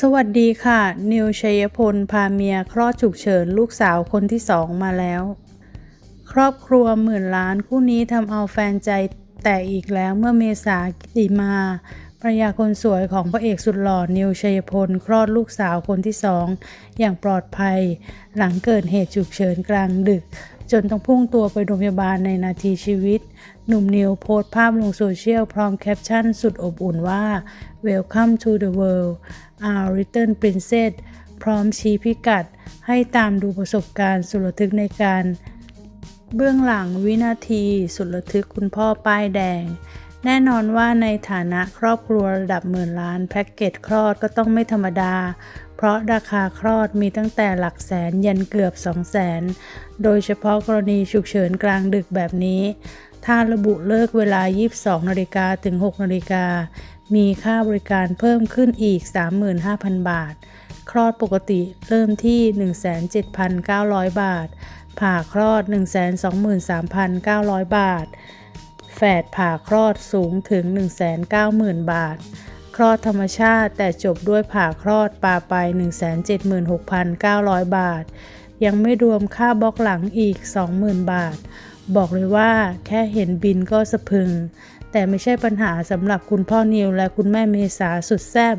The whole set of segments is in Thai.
สวัสดีค่ะ นิวชัยพล พาเมีย คลอดฉุกเฉิน ลูกสาวคนที่สองมาแล้ว ครอบครัวหมื่นล้านคู่นี้ทำเอาแฟนใจแตกอีกแล้วเมื่อเมษากิติมาภรรยาคนสวยของพระเอกสุดหล่อนิวชัยพล คลอดลูกสาวคนที่สองอย่างปลอดภัย หลังเกิดเหตุฉุกเฉินกลางดึก จนต้องพุ่งตัวไปโรงพยาบาลในนาทีชีวิต หนุ่มนิวโพสต์ภาพลงโซเชียลพร้อมแคปชั่นสุดอบอุ่นว่า Welcome to the world our little princess พร้อมชี้พิกัด ให้ตามดูประสบการณ์สุดระทึกในการ เบื้องหลังวินาทีสุดระทึกคุณพ่อป้ายแดง แน่นอนว่าในฐานะครอบครัวระดับหมื่นล้านแพ็กเกจคลอดก็ต้องไม่ธรรมดา เพราะราคาคลอดมีตั้งแต่หลักแสนยันเกือบ2 0 0แสน โดยเฉพาะกรณีฉุกเฉินกลางดึกแบบนี้ ถ้าระบุเลิกเวลา 22นาฬิกาถึง 6นาฬิกา มีค่าบริการเพิ่มขึ้นอีก 35,000 บาท คลอดปกติเริ่มที่ 17,900 บาท ผ่าคลอด 123,900 บาท ฝดผ่าคลอดสูงถึง 190,000 บาท คลอดธรรมชาติแต่จบด้วยผ่าคลอดปาไป 176,900 บาท ยังไม่รวมค่าบล็อกหลังอีก 20,000 บาท บอกเลยว่าแค่เห็นบินก็สะพึง แต่ไม่ใช่ปัญหาสำหรับคุณพ่อนิวและคุณแม่เมษาสุดแซ่บ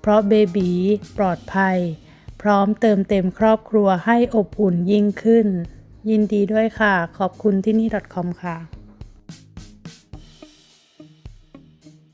เพราะเบบีปลอดภัย พร้อมเติมเต็มครอบครัวให้อบอุ่นยิ่งขึ้น ยินดีด้วยค่ะ ขอบคุณที่นี่ .com ค่ะ